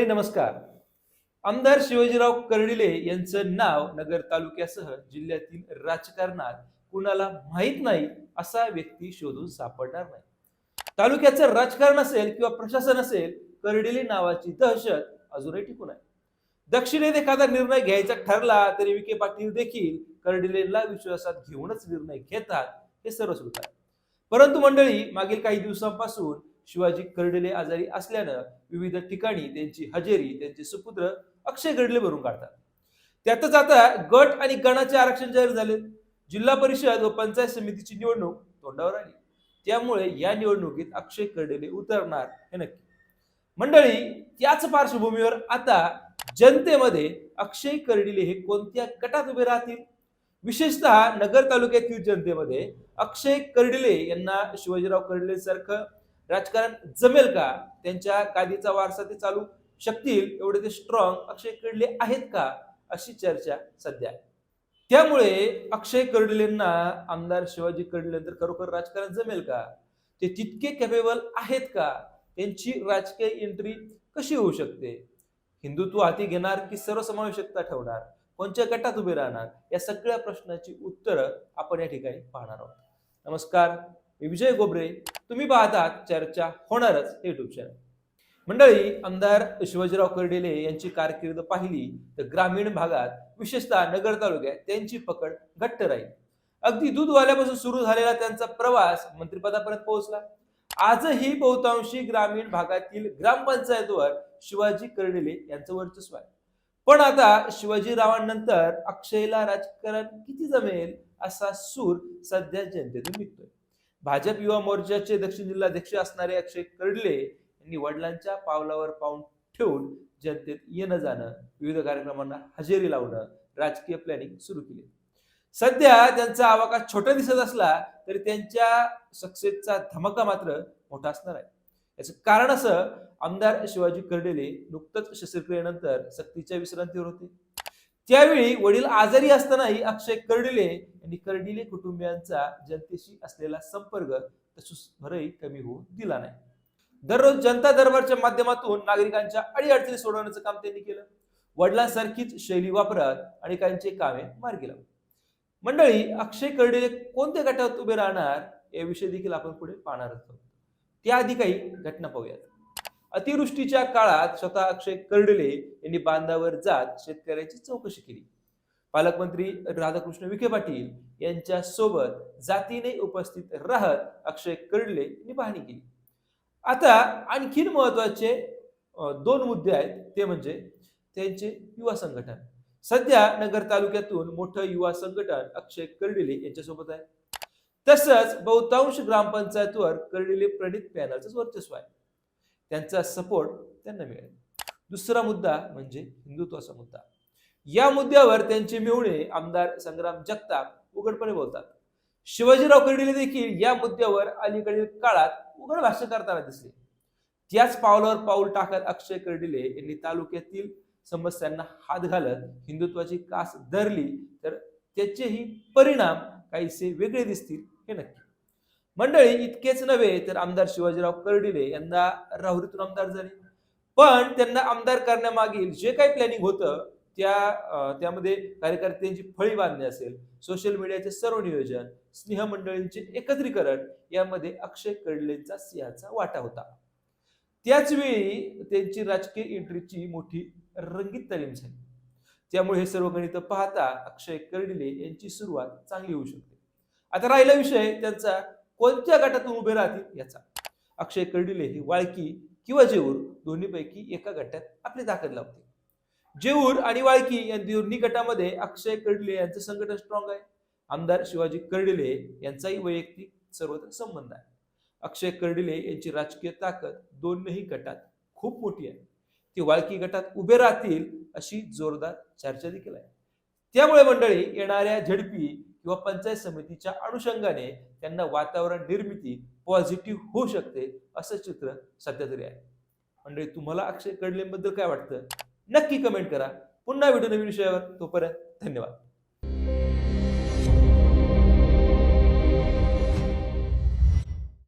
मंडळी नमस्कार. आमदार शिवाजीराव कर्डिले यांचं नाव नगर तालुक्यासह जिल्ह्यातील राजकारणात कुणाला माहीत नाही असा व्यक्ती शोधून सापडणार नाही. तालुक्याचं राजकारण असेल किंवा प्रशासन असेल कर्डिले नावाची दहशत अजूनही टिकून आहे. दक्षिणेत एखादा निर्णय घ्यायचा ठरला तरी विखे पाटील देखील कर्डिलेला विश्वासात घेऊनच निर्णय घेतात हे सर्व सुरू आहे. परंतु मंडळी मागील काही दिवसांपासून शिवाजी कर्डिले आजारी असल्यानं विविध ठिकाणी त्यांची हजेरी त्यांचे सुपुत्र अक्षय कर्डिले भरून काढतात. त्यातच आता गट आणि गणाचे आरक्षण जाहीर झाले. जिल्हा परिषद व पंचायत समितीची निवडणूक तोंडावर आली. त्यामुळे या निवडणुकीत अक्षय कर्डिले उतरणार हे नक्की. मंडळी त्याच पार्श्वभूमीवर आता जनतेमध्ये अक्षय कर्डिले हे कोणत्या गटात उभे राहतील? विशेषतः नगर तालुक्यातील जनतेमध्ये अक्षय कर्डिले यांना शिवाजीराव कर्डिले सारखं राजकारण जमेल का? त्यांच्या गादीचा वारसा ते चालू शकतील? एवढे ते स्ट्रॉंग अक्षय कडले आहेत का? अशी चर्चा सध्या. आहे त्यामुळे अक्षय कडलेंना आमदार शिवाजी कडले तर खरोखर राजकारण जमेल का? ते तितके कॅपेबल आहेत का? त्यांची राजकीय एंट्री कशी होऊ शकते? हिंदुत्व हाती घेणार की सर्वसमावेशकता ठेवणार? कोणत्या गटात उभे राहणार? या सगळ्या प्रश्नाची उत्तरं आपण या ठिकाणी पाहणार आहोत. नमस्कार. मी विजय गोबरे तुम्ही पाहतात चर्चा होणारच हे युट्यूब चॅनल मंडळी आमदार शिवाजीराव कर्डिले यांची कारकीर्द पाहिली तर ग्रामीण भागात विशेषतः नगर तालुक्यात त्यांची पकड घट्ट राहील. अगदी दूधवाल्यापासून सुरू झालेला त्यांचा प्रवास मंत्रिपदापर्यंत पोहोचला. आजही बहुतांशी ग्रामीण भागातील ग्रामपंचायतवर शिवाजी कर्डिले यांचं वर्चस्व आहे. पण आता शिवाजीरावांनंतर अक्षयला राजकारण किती जमेल असा सूर सध्या जनतेतून निघतोय. भाजप युवा मोर्चाचे दक्षिण जिल्हाध्यक्ष असणारे अक्षय कडले यांनी वडिलांच्या पावलावर पाऊल ठेवून जनतेत येणं जाणं विविध कार्यक्रमांना हजेरी लावणं राजकीय प्लॅनिंग सुरू केली. सध्या त्यांचा आवाका छोटा दिसत असला तरी त्यांच्या सक्सेसचा धमाका मात्र मोठा असणार आहे. याचं कारण असं आमदार शिवाजी कर्डेले नुकतंच शस्त्रक्रियेनंतर सक्तीच्या विश्रांतीवर होते. त्यावेळी वडील आजारी असतानाही अक्षय कर्डिले यांनी कर्डिले कुटुंबियांचा जनतेशी असलेला संपर्क तसूच भरही कमी होऊ दिला नाही. दररोज जनता दरबारच्या माध्यमातून नागरिकांच्या अडीअडचणी सोडवण्याचं काम त्यांनी केलं. वडिलांसारखीच शैली वापरत अनेकांचे कामे मार्गी लावली. मंडळी अक्षय कर्डिले कोणत्या गटात उभे राहणार याविषयी देखील आपण पुढे पाहणार आहोत. त्याआधी काही घटना पाहूयात. अतिवृष्टीच्या काळात स्वतः अक्षय कर्डिले यांनी बांधावर जात शेतकऱ्याची चौकशी केली. पालकमंत्री राधाकृष्ण विखे पाटील यांच्या सोबत जातीने उपस्थित राहत अक्षय कर्डिले यांनी पाहणी केली. आता आणखीन महत्त्वाचे दोन मुद्दे आहेत. ते म्हणजे त्यांचे युवा संघटन. सध्या नगर तालुक्यातून मोठं युवा संघटन अक्षय कर्डिले यांच्यासोबत आहे. तसंच बहुतांश ग्रामपंचायतवर कर्डिले प्रणित पॅनलचं वर्चस्व आहे. त्यांचा सपोर्ट त्यांना मिळेल. दुसरा मुद्दा म्हणजे हिंदुत्वाचा मुद्दा. या मुद्द्यावर त्यांचे मिळणे आमदार संग्राम जगताप उघडपणे बोलतात. शिवाजीराव कर्डिले देखील या मुद्द्यावर अलीकडील काळात उघड भाष्य करताना दिसले. त्याच पावलावर पाऊल टाकत अक्षय कर्डिले यांनी तालुक्यातील समस्यांना हात घालत हिंदुत्वाची कास धरली तर त्याचेही परिणाम काहीसे वेगळे दिसतील हे नक्की. मंडळी इतकेच नव्हे तर आमदार शिवाजीराव कर्डिले यांना राहुरीतून आमदार झाले. पण त्यांना आमदार करण्यामागील जे काही प्लॅनिंग होतं त्या त्यामध्ये कार्यकर्त्यांची फळी बांधणे असेल. सोशल मीडियाचे सर्व नियोजन स्नेह मंडळींचे एकत्रीकरण यामध्ये अक्षय कर्डिलेंचा सिंहाचा वाटा होता. त्याच वेळी त्यांची राजकीय एंट्रीची मोठी रंगीत तालीम झाली. त्यामुळे हे सर्व गणित पाहता अक्षय कर्डिले यांची सुरुवात चांगली होऊ शकते. आता राहिला विषय त्यांचा कोणत्या गटातून उभे राहतील याचा. अक्षय कर्डिले ही वाळकी किंवा जेऊर दोन्हीपैकी एका गटात आपली ताकद लावते जेऊर आणि वाळकी या दोन्ही गटामध्ये अक्षय कर्डिले यांचं संघटन स्ट्रॉंग आहे. आमदार शिवाजी कर्डिले यांचाही वैयक्तिक सर्वत्र संबंध आहे. अक्षय कर्डिले यांची राजकीय ताकद दोनही गटात खूप मोठी आहे. ती वाळकी गटात उभे राहतील अशी जोरदार चर्चा देखील आहे. त्यामुळे मंडळी येणाऱ्या झडपी किंवा पंचायत समितीच्या अनुषंगाने त्यांना वातावरण निर्मिती पॉझिटिव्ह होऊ शकते असं चित्र सध्या तरी आहे. मंडळी तुम्हाला अक्षय कर्डिलेंबद्दल काय वाटतं? नक्की कमेंट करा. पुन्हा व्हिडिओ नवीन विषयावर. तोपर्यंत धन्यवाद.